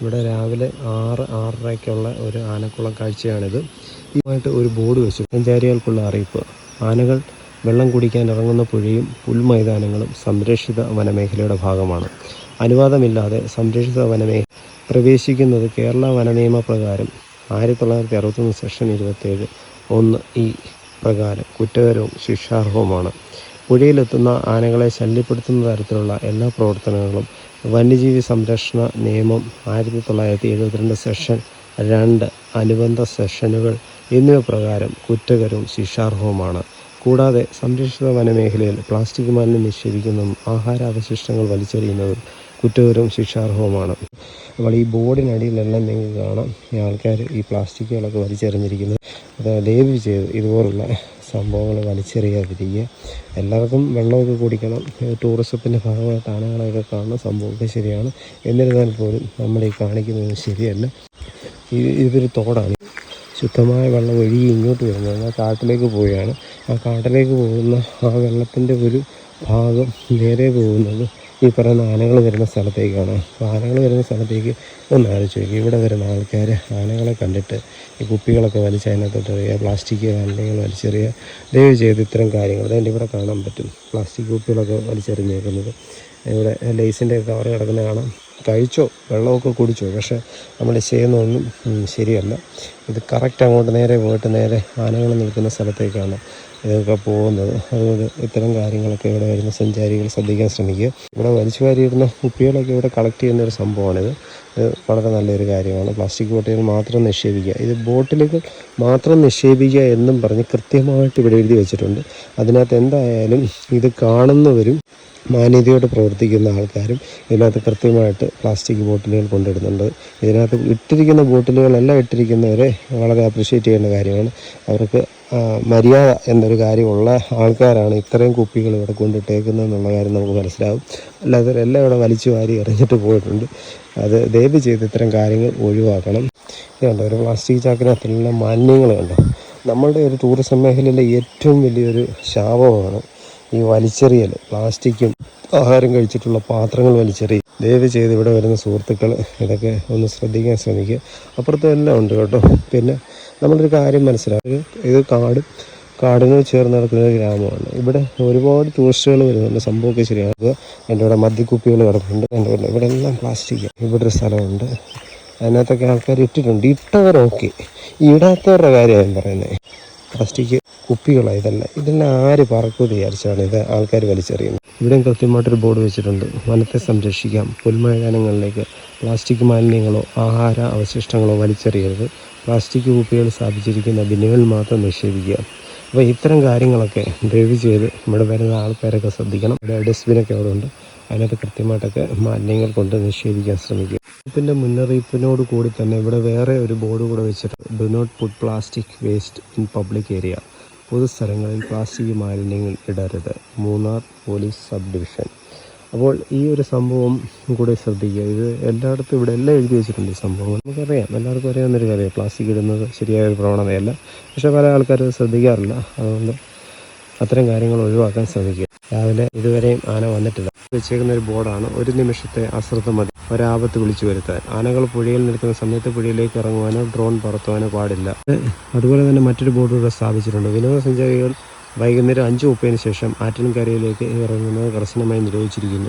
ഇവിടെ രാവിലെ ആറ് ആറരയ്ക്കുള്ള ഒരു ആനക്കുളം കാഴ്ചയാണിത്. ഇതുമായിട്ട് ഒരു ബോർഡ് വെച്ചു. സഞ്ചാരികൾക്കുള്ള അറിയിപ്പ്. ആനകൾ വെള്ളം കുടിക്കാൻ ഇറങ്ങുന്ന പുഴയും പുൽമൈതാനങ്ങളും സംരക്ഷിത വനമേഖലയുടെ ഭാഗമാണ്. അനുവാദമില്ലാതെ സംരക്ഷിത വനമേഖല പ്രവേശിക്കുന്നത് കേരള വനനിയമ പ്രകാരം ആയിരത്തി തൊള്ളായിരത്തി അറുപത്തൊന്ന് സെക്ഷൻ ഇരുപത്തേഴ് ഒന്ന് ഈ പ്രകാരം കുറ്റകരവും ശിക്ഷാർഹവുമാണ്. പുഴയിലെത്തുന്ന ആനകളെ ശല്യപ്പെടുത്തുന്ന തരത്തിലുള്ള എല്ലാ പ്രവർത്തനങ്ങളും വന്യജീവി സംരക്ഷണ നിയമം ആയിരത്തി തൊള്ളായിരത്തി എഴുപത്തിരണ്ട് സെഷൻ രണ്ട് അനുബന്ധ സെഷനുകൾ എന്നിവ പ്രകാരം കുറ്റകരവും ശിക്ഷാർഹവുമാണ്. കൂടാതെ സംരക്ഷിത വനമേഖലയിൽ പ്ലാസ്റ്റിക് മാലിന്യം നിക്ഷേപിക്കുന്നതും ആഹാരാവശിഷ്ടങ്ങൾ വലിച്ചെറിയുന്നതും കുറ്റകരവും ശിക്ഷാർഹവുമാണ്. നമ്മൾ ഈ ബോർഡിനടിയിലെല്ലാം നിങ്ങൾക്ക് കാണാം ഈ ആൾക്കാർ ഈ പ്ലാസ്റ്റിക്കുകളൊക്കെ വലിച്ചെറിഞ്ഞിരിക്കുന്നത്. അത് ദയവ് ചെയ്ത് ഇതുപോലുള്ള സംഭവങ്ങൾ വലിച്ചെറിയാതിരിക്കുക. എല്ലാവർക്കും വെള്ളമൊക്കെ കുടിക്കണം. ടൂറിസത്തിന്റെ ഭാഗമായിട്ട് ആനകളൊക്കെ കാണുന്ന സംഭവമൊക്കെ ശരിയാണ്. എന്നിരുന്നാൽ പോലും നമ്മൾ ഈ കാണിക്കുന്നത് ശരിയല്ല. ഇത് ഇതൊരു തോടാണ്. ശുദ്ധമായ വെള്ളം ഒഴുകി ഇങ്ങോട്ട് വരുന്നത്. ആ കാട്ടിലേക്ക് പോവുകയാണ്. ആ കാട്ടിലേക്ക് പോകുന്ന ആ വെള്ളത്തിന്റെ ഒരു ഭാഗം നേരെ പോകുന്നത് ഈ പറയുന്ന ആനകൾ വരുന്ന സ്ഥലത്തേക്കാണ്. അപ്പോൾ ആനകൾ വരുന്ന സ്ഥലത്തേക്ക് ഒന്ന് ആലോചിച്ച് നോക്കി. ഇവിടെ വരുന്ന ആൾക്കാർ ആനകളെ കണ്ടിട്ട് ഈ കുപ്പികളൊക്കെ വലിച്ച് അതിനകത്തോട്ട് എറിയുക പ്ലാസ്റ്റിക് അല്ലെങ്കിൽ വലിച്ചെറിയുക ദയവ് ചെയ്ത് ഇത്തരം കാര്യങ്ങൾ അതുകൊണ്ട് ഇവിടെ കാണാൻ പറ്റും. പ്ലാസ്റ്റിക് കുപ്പികളൊക്കെ വലിച്ചെറിഞ്ഞേക്കുന്നത്. ഇവിടെ ലേസിന്റെ കവർ കിടക്കുന്ന കാണാം. കഴിച്ചോ? വെള്ളമൊക്കെ കുടിച്ചോ? പക്ഷേ നമ്മൾ ചെയ്യുന്നതൊന്നും ശരിയല്ല. ഇത് കറക്റ്റ് അങ്ങോട്ട് നേരെ പോയിട്ട് നേരെ ആനകൾ നിൽക്കുന്ന സ്ഥലത്തേക്കാണ്. ഇതൊക്കെ പോകുന്നത്. അതുകൊണ്ട് ഇത്തരം കാര്യങ്ങളൊക്കെ ഇവിടെ വരുന്ന സഞ്ചാരികൾ ശ്രദ്ധിക്കാൻ ശ്രമിക്കുക. ഇവിടെ വലിച്ചു വാരിയിടുന്ന കുപ്പികളൊക്കെ ഇവിടെ കളക്ട് ചെയ്യുന്ന ഒരു സംഭവമാണിത്. ഇത് വളരെ നല്ലൊരു കാര്യമാണ്. പ്ലാസ്റ്റിക് ബോട്ടിൽ മാത്രം നിക്ഷേപിക്കുക. ഇത് ബോട്ടിലുകൾ മാത്രം നിക്ഷേപിക്കുക എന്നും പറഞ്ഞ് കൃത്യമായിട്ട് ഇവിടെ എഴുതി വെച്ചിട്ടുണ്ട്. അതിനകത്ത് എന്തായാലും ഇത് കാണുന്നവരും മാന്യതയോടെ പ്രവർത്തിക്കുന്ന ആൾക്കാരും ഇതിനകത്ത് കൃത്യമായിട്ട് പ്ലാസ്റ്റിക് ബോട്ടിലുകൾ കൊണ്ടിടുന്നുണ്ട്. ഇതിനകത്ത് ഇട്ടിരിക്കുന്ന ബോട്ടിലുകളെല്ലാം ഇട്ടിരിക്കുന്നവരെ വളരെ അപ്രിഷ്യേറ്റ് ചെയ്യേണ്ട കാര്യമാണ്. അവർക്ക് മര്യാദ എന്നൊരു കാര്യമുള്ള ആൾക്കാരാണ് ഇത്രയും കുപ്പികൾ ഇവിടെ കൊണ്ടിട്ടേക്കുന്നത് എന്നുള്ള കാര്യം നമുക്ക് മനസ്സിലാവും. അല്ലാതെ എല്ലാം ഇവിടെ വലിച്ചു വാരി എറിഞ്ഞിട്ട് പോയിട്ടുണ്ട്. അത് ദയവ് ചെയ്ത് ഇത്തരം കാര്യങ്ങൾ ഒഴിവാക്കണം. ഇതുണ്ട് ഒരു പ്ലാസ്റ്റിക് ചാക്കിനകത്തുള്ള മാലിന്യങ്ങൾ കണ്ടോ? നമ്മളുടെ ഒരു ടൂറിസം മേഖലയിലെ ഏറ്റവും വലിയൊരു ശാപമാണ് ഈ വലിച്ചെറിയൽ പ്ലാസ്റ്റിക്കും ആഹാരം കഴിച്ചിട്ടുള്ള പാത്രങ്ങൾ വലിച്ചെറിയും ദയവ് ചെയ്ത് ഇവിടെ വരുന്ന സുഹൃത്തുക്കൾ ഇതൊക്കെ ഒന്ന് ശ്രദ്ധിക്കാൻ ശ്രമിക്കുക അപ്പുറത്തും എല്ലാം ഉണ്ട് കേട്ടോ. പിന്നെ നമ്മളൊരു കാര്യം മനസ്സിലാക്കുക ഇത് കാട് കാടിനോട് ചേർന്ന് നടക്കുന്ന ഒരു ഗ്രാമമാണ്. ഇവിടെ ഒരുപാട് ടൂറിസ്റ്റുകൾ വരുന്നുണ്ട്. സംഭവമൊക്കെ ശരിയാക്കുക. എന്റെ ഇവിടെ മദ്യക്കുപ്പികൾ കിടപ്പുണ്ട്. എന്റെ ഇവിടെ ഇവിടെ എല്ലാം പ്ലാസ്റ്റിക് ഇവിടെ ഒരു സ്ഥലമുണ്ട്. അതിനകത്തൊക്കെ ആൾക്കാർ ഇട്ടിട്ടുണ്ട്. ഇട്ടവരൊക്കെ. ഇടാത്തവരുടെ കാര്യമാണ് ഞാൻ പറയുന്നത് പ്ലാസ്റ്റിക് കുപ്പികളാണ് ഇതെല്ലാം. ഇതെല്ലാം ആര് പറക്കുമെന്ന് വിചാരിച്ചാണ് ഇത് ആൾക്കാർ വലിച്ചെറിയുന്നത്. ഇവിടെയും കൃത്യമായിട്ടൊരു ബോർഡ് വെച്ചിട്ടുണ്ട്. വനത്തെ സംരക്ഷിക്കാം. പുൽമൈതാനങ്ങളിലേക്ക് പ്ലാസ്റ്റിക് മാലിന്യങ്ങളോ ആഹാര അവശിഷ്ടങ്ങളോ വലിച്ചെറിയരുത്. പ്ലാസ്റ്റിക് കുപ്പികൾ സ്ഥാപിച്ചിരിക്കുന്ന ബിന്നുകൾ മാത്രം നിക്ഷേപിക്കുക. അപ്പോൾ ഇത്തരം കാര്യങ്ങളൊക്കെ ദയവ് ചെയ്ത് ഇവിടെ വരുന്ന ആൾക്കാരൊക്കെ ശ്രദ്ധിക്കണം. ഇവിടെ ഡസ്റ്റ്ബിനൊക്കെ അവിടെ ഉണ്ട് അതിനകത്ത് കൃത്യമായിട്ടൊക്കെ മാലിന്യങ്ങൾ കൊണ്ട് നിക്ഷേപിക്കാൻ ശ്രമിക്കുക. വകുപ്പിന്റെ മുന്നറിയിപ്പിനോട് കൂടി തന്നെ ഇവിടെ വേറെ ഒരു ബോർഡ് കൂടെ വെച്ചിട്ട് do not put plastic waste in public area പൊതുസ്ഥലങ്ങളിൽ പ്ലാസ്റ്റിക് മാലിന്യങ്ങൾ ഇടരുത്. മൂന്നാർ പോലീസ് സബ് ഡിവിഷൻ അപ്പോൾ ഈ ഒരു സംഭവം കൂടെ ശ്രദ്ധിക്കുക. ഇത് എല്ലായിടത്തും ഇവിടെ എല്ലാം എഴുതി വെച്ചിട്ടുണ്ട് ഈ സംഭവങ്ങൾ. നമുക്കറിയാം. എല്ലാവർക്കും അറിയാവുന്നൊരു കാര്യമാണ്. പ്ലാസ്റ്റിക് ഇടുന്നത് ശരിയായ ഒരു പ്രവണതയല്ല. പക്ഷേ പല ആൾക്കാരും ശ്രദ്ധിക്കാറില്ല. അതുകൊണ്ട് അത്തരം കാര്യങ്ങൾ ഒഴിവാക്കാൻ ശ്രമിക്കുക. രാവിലെ ഇതുവരെയും ആന വന്നിട്ടില്ല. വെച്ചേക്കുന്ന ഒരു ബോർഡാണ്. ഒരു നിമിഷത്തെ അശ്രദ്ധ ഒരാപത്ത് വിളിച്ചു വരുത്താൻ. ആനകൾ പുഴയിൽ നിൽക്കുന്ന സമയത്ത് പുഴയിലേക്ക് ഇറങ്ങുവാനോ ഡ്രോൺ പറത്തുവാനോ പാടില്ല. അതുപോലെ തന്നെ മറ്റൊരു ബോർഡ് ഇവിടെ സ്ഥാപിച്ചിട്ടുണ്ട്. വിനോദസഞ്ചാരികൾ വൈകുന്നേരം അഞ്ച് മുപ്പതിന് ശേഷം ആറ്റിൻകരയിലേക്ക് ഇറങ്ങുന്നത് കർശനമായി നിരോധിച്ചിരിക്കുന്നു.